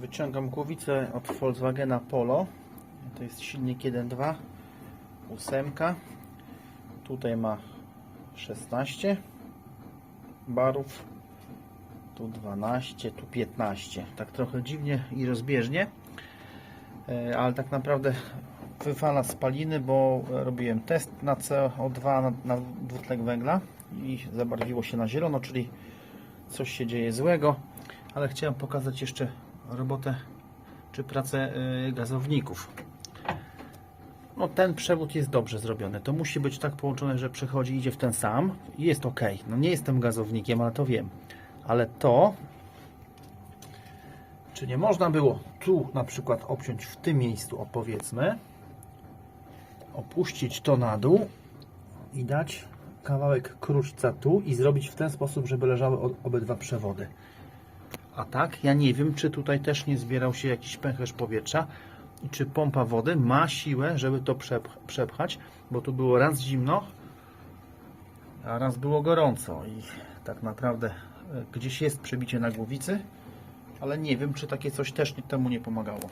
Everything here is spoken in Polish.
Wyciągam głowicę od Volkswagena Polo. To jest silnik 1.2, ósemka. Tutaj ma 16 barów, tu 12, tu 15. Tak trochę dziwnie i rozbieżnie, E, ale tak naprawdę wyfala spaliny, bo robiłem test na CO2, na, na węgla i zabarwiło się na zielono, czyli coś się dzieje złego, ale chciałem pokazać jeszcze robotę czy pracę y, gazowników. No ten przewód jest dobrze zrobiony. To musi być tak połączone, że przechodzi idzie w ten sam i jest ok. No nie jestem gazownikiem, ale to wiem. Ale to czy nie można było tu na przykład obciąć w tym miejscu, o powiedzmy, opuścić to na dół i dać kawałek kruszca tu i zrobić w ten sposób, żeby leżały obydwa przewody. A tak, ja nie wiem, czy tutaj też nie zbierał się jakiś pęcherz powietrza i czy pompa wody ma siłę, żeby to przepch przepchać, bo tu było raz zimno, a raz było gorąco i tak naprawdę e, gdzieś jest przebicie na głowicy, ale nie wiem, czy takie coś też temu nie pomagało.